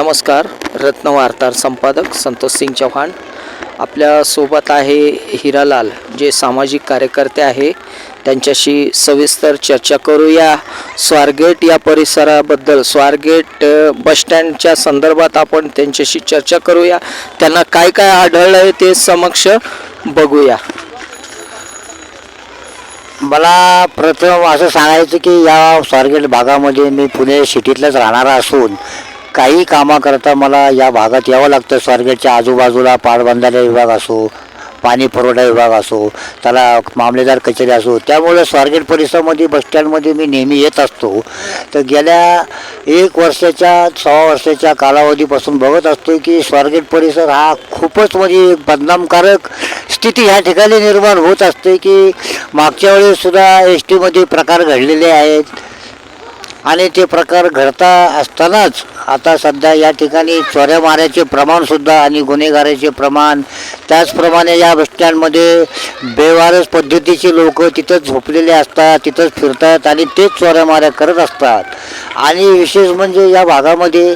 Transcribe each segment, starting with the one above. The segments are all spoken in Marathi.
नमस्कार रत्नवार्तार संपादक संतोष सिंग चव्हाण आपल्यासोबत आहे हिरालाल जे सामाजिक कार्यकर्ते आहे. त्यांच्याशी सविस्तर चर्चा करूया. स्वारगेट या परिसराबद्दल स्वारगेट बस बसस्टँडच्या संदर्भात आपण त्यांच्याशी चर्चा करूया. त्यांना काय काय आढळलं आहे ते समक्ष बघूया. मला प्रथम असं सांगायचं की या स्वारगेट भागामध्ये मी पुणे सिटीतलाच राहणारा असून काही कामाकरता मला या भागात यावं लागतं. स्वारगेटच्या आजूबाजूला पाटबंधारे विभाग असो पाणी पुरवठा विभाग असो त्याला मामलेदार कचेरी असो. त्यामुळे स्वारगेट परिसरामध्ये बसस्टँडमध्ये मी नेहमी येत असतो. तर गेल्या एक वर्षाच्या सहा वर्षाच्या कालावधीपासून बघत असतो की स्वारगेट परिसर हा खूपच म्हणजे एक बदनामकारक स्थिती ह्या ठिकाणी निर्माण होत असते की मागच्या वेळेस सुद्धा एस टीमध्ये प्रकार घडलेले आहेत. आणि ते प्रकार घडता असतानाच आता सध्या या ठिकाणी चोऱ्या माऱ्याचे प्रमाणसुद्धा आणि गुन्हेगाराचे प्रमाण त्याचप्रमाणे या बसस्टँडमध्ये बेवारस पद्धतीचे लोक तिथंच झोपलेले असतात तिथंच फिरतात आणि तेच चोऱ्या माऱ्या करत असतात. आणि विशेष म्हणजे या भागामध्ये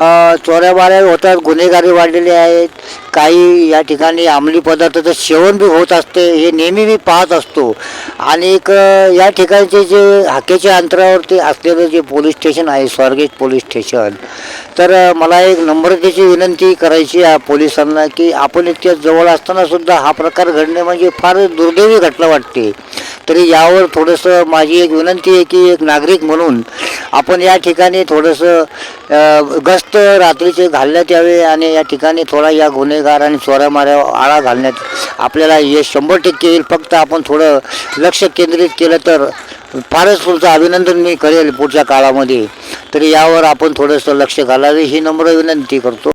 चोऱ्या होतात गुन्हेगारी वाढलेले आहेत. काही या ठिकाणी अंमली पदार्थाचं सेवन बी होत असते हे नेहमी मी पाहत असतो. आणि एक या ठिकाणचे जे हाकेच्या अंतरावरती असलेलं जे पोलीस स्टेशन आहे स्वारगेट पोलीस स्टेशन तर मला एक नम्रतेची विनंती करायची आहे पोलिसांना की आपण इतक्या जवळ असतानासुद्धा हा प्रकार घडणे म्हणजे फार दुर्दैवी घटना वाटते. तरी यावर थोडंसं माझी एक विनंती आहे की एक नागरिक म्हणून आपण या ठिकाणी थोडंसं गस्त रात्रीचे घालण्यात यावे आणि या ठिकाणी थोडा या गुन्हेगार आणि चोरामाऱ्या आळा घालण्यात आपल्याला यश शंभर टक्के येईल. फक्त आपण थोडं लक्ष केंद्रित केलं तर फारच तुमचं अभिनंदन मी करेल पुढच्या काळामध्ये. तरी यावर आपण थोडंसं लक्ष घालावे ही नम्र विनंती करतो.